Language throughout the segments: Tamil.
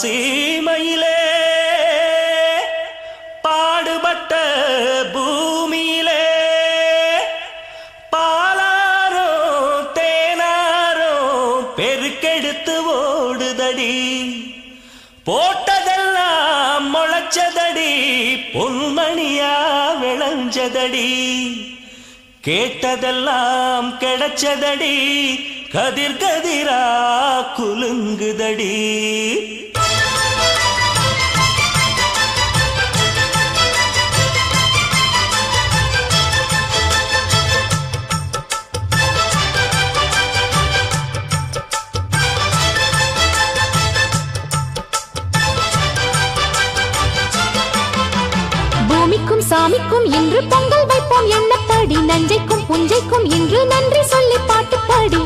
சீமையிலே பாடுபட்ட பூமியிலே பாலாரோ தேனாரோ பெருக்கெடுத்து ஓடுதடி. போட்டதெல்லாம் முளைச்சதடி பொன்மணியா விளைஞ்சதடி. கேட்டதெல்லாம் கிடைச்சதடி கதிர் கதிரா குலுங்குதடி. பூமிக்கும் சாமிக்கும் இன்று பொங்கல் வைப்போம். எண்ணப்படி நஞ்சைக்கும் புஞ்சைக்கும் இன்று நன்றி சொல்லி பாட்டு பாடி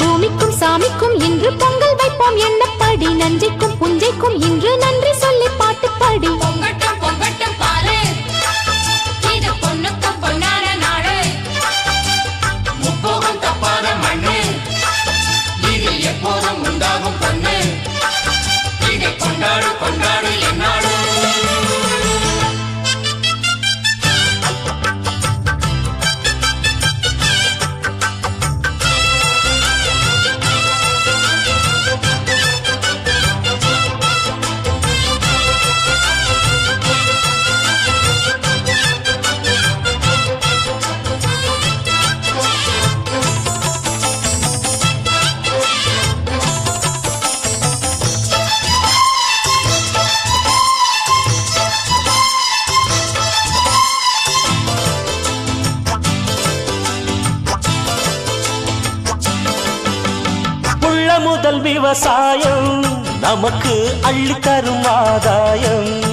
பூமிக்கும் சாமிக்கும் இன்று பொங்கல் வைப்போம். எண்ணப்படி நஞ்சைக்கும் புஞ்சைக்கும் இன்று முதல் விவசாயம். நமக்கு அள்ளித்தரும் ஆதாயம்.